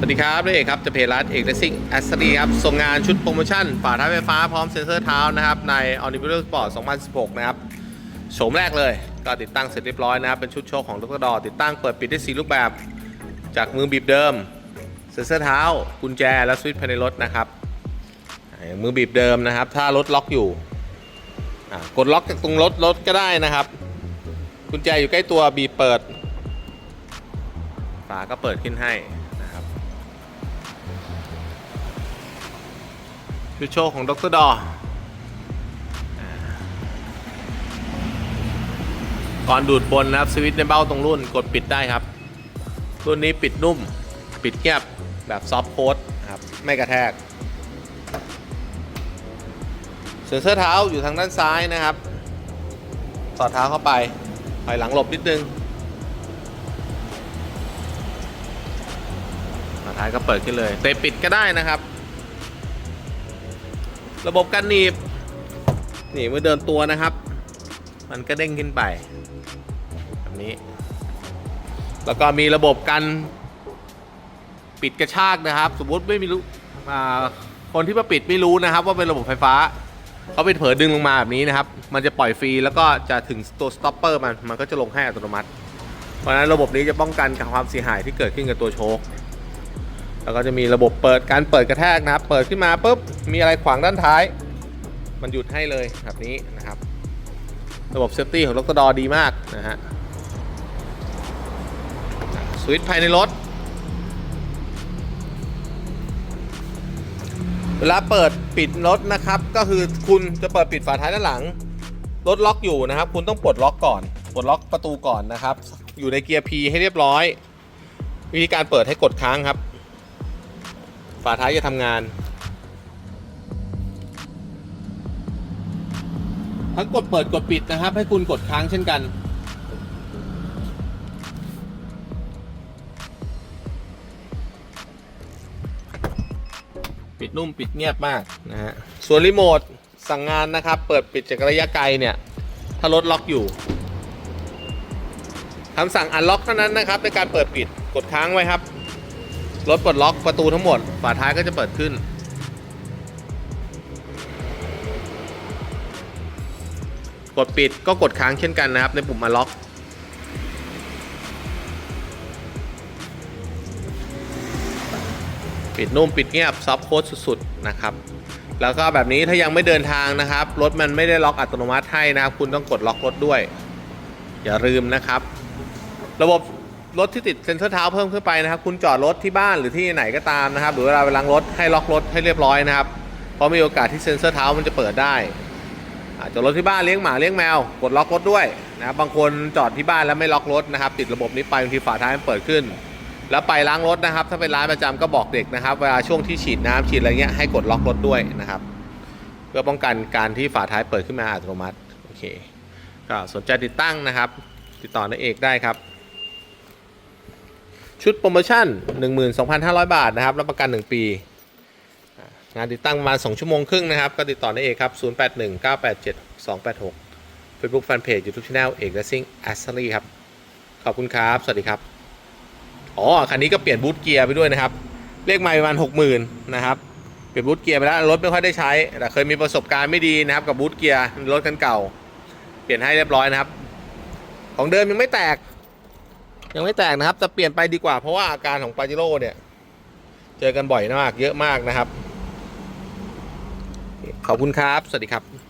สวัสดีครับนี่เอกครับจะเพจร้านเอกเลสซิ่งแอสซรีครับ ส่งงานชุดโปรโมชั่นฝาท้ายไฟฟ้าพร้อมเซ็นเซอร์เท้านะครับ ใน o n i v e r s Sport 2016 นะครับ โฉมแรกเลย ก็ติดตั้งเสร็จเรียบร้อยนะครับ เป็นชุดโชคของลูกระดอติดตั้งเปิดปิดได้สีรูปแบบ จากมือบีบเดิม เซ็นเซอร์เท้า กุญแจ และสวิตช์ภายในรถนะครับ มือบีบเดิมนะครับ ถ้ารถล็อกอยู่กดล็อกจากตรงรถรถก็ได้นะครับ กุญแจอยู่ใกล้ตัวบีบเปิดฝาก็เปิดขึ้นให้ ดโชว์ของดรดอก่อนดูดบนนะครับสวิตช์ในเบ้าตรงรุ่นกดปิดได้ครับ รุ่นนี้ปิดนุ่ม ปิดเงียบแบบซอฟต์โค้ดครับไม่กระแทกเซ็นเซอร์เท้าอยู่ทางด้านซ้ายนะครับ สอดเท้าเข้าไปถอยหลังหลบนิดนึงท้ายก็เปิดขึ้นเลย เตะปิดก็ได้นะครับ ระบบการหนีบ นี่เมื่อเดินตัวนะครับ มันก็เด้งขึ้นไปแบบนี้ แล้วก็มีระบบการปิดกระชากนะครับ สมมติไม่มีรู้คนที่มาปิดไม่รู้นะครับ ว่าเป็นระบบไฟฟ้าเขาไปเผลอดึงลงมาแบบนี้นะครับ มันจะปล่อยฟรีแล้วก็จะถึงตัวสต็อปเปอร์มันมันก็จะลงให้อัตโนมัติ เพราะฉะนั้นระบบนี้จะป้องกันความเสียหายที่เกิดขึ้นกับตัวโชค แล้วก็จะมีระบบเปิดการเปิดกระแทกนะครับ เปิดขึ้นมาปุ๊บมีอะไรขวางด้านท้าย มันหยุดให้เลยแบบนี้นะครับ ระบบเซฟตี้ของรถกระดอดีมากนะฮะสวิตช์ภายในรถ เวลาเปิดปิดรถนะครับ ก็คือคุณจะเปิดปิดฝาท้ายด้านหลังรถล็อกอยู่นะครับ คุณต้องปลดล็อกก่อนปลดล็อกประตูก่อนนะครับ อยู่ในเกียร์ P ให้เรียบร้อย วิธีการเปิดให้กดค้างครับ ฝาท้ายจะทำงานถ้ากดเปิดกดปิดนะครับ ให้คุณกดค้างเช่นกันปิดนุ่มปิดเงียบมากนะฮะ ส่วนรีโมทสั่งงานนะครับ เปิดปิดจากระยะไกลเนี่ย ถ้ารถล็อกอยู่คำสั่งอันล็อกเท่านั้นนะครับในการเปิดปิดกดค้างไว้ครับ รถปลดล็อกประตูทั้งหมด ฝาท้ายก็จะเปิดขึ้น กดปิดก็กดค้างเช่นกันนะครับ ในปุ่มมาล็อกปิดนุ่มปิดเงียบซอฟโค้ดสุดๆนะครับ แล้วก็แบบนี้ถ้ายังไม่เดินทางนะครับ รถมันไม่ได้ล็อกอัตโนมัติให้นะครับ คุณต้องกดล็อกรถด้วย อย่าลืมนะครับ ระบบ รถที่ติดเซ็นเซอร์เท้าเพิ่มขึ้นไปนะครับ คุณจอดรถที่บ้านหรือที่ไหนก็ตามนะครับ หรือเวลาไปล้างรถให้ล็อกรถให้เรียบร้อยนะครับ เพราะมีโอกาสที่เซ็นเซอร์เท้ามันจะเปิดได้จจะรถที่บ้านเลี้ยงหมาเลี้ยงแมว กดล็อกรถด้วยนะครับบางคนจอดที่บ้านแล้วไม่ล็อกรถนะครับ ติดระบบนี้ไปบางทีฝาท้ายมันเปิดขึ้น แล้วไปล้างรถนะครับ ถ้าเป็นร้านประจำก็บอกเด็กนะครับ เวลาช่วงที่ฉีดน้ำฉีดอะไรเงี้ยให้กดล็อกรถด้วยนะครับ เพื่อป้องกันการที่ฝาท้ายเปิดขึ้นมาอัตโนมัติโอเคก็สนใจติดตั้งนะครับ ติดต่อในเอกได้ครับ ชุดโปรโมชั่น 12,500 บาทนะครับ รับประกัน 1 ปี งานติดตั้งประมาณ 2 ชั่วโมงครึ่งนะครับ ก็ติดต่อในเอกครับ 0819872886 Facebook Fanpage YouTube Channel เอก Racing Accessory ครับ ขอบคุณครับ สวัสดีครับ อ๋อ คันนี้ก็เปลี่ยนบูทเกียร์ไปด้วยนะครับ เลขไม่ประมาณ 60,000 นะครับ เปลี่ยนบูทเกียร์ไปแล้ว รถไม่ค่อยได้ใช้ แต่เคยมีประสบการณ์ไม่ดีนะครับกับบูทเกียร์รถคันเก่า เปลี่ยนให้เรียบร้อยนะครับ ของเดิมยังไม่แตก ยังไม่แตกนะครับ จะเปลี่ยนไปดีกว่าเพราะว่าอาการของปาจิโร่เนี่ย เจอกันบ่อยมาก เยอะมากนะครับ ขอบคุณครับ สวัสดีครับ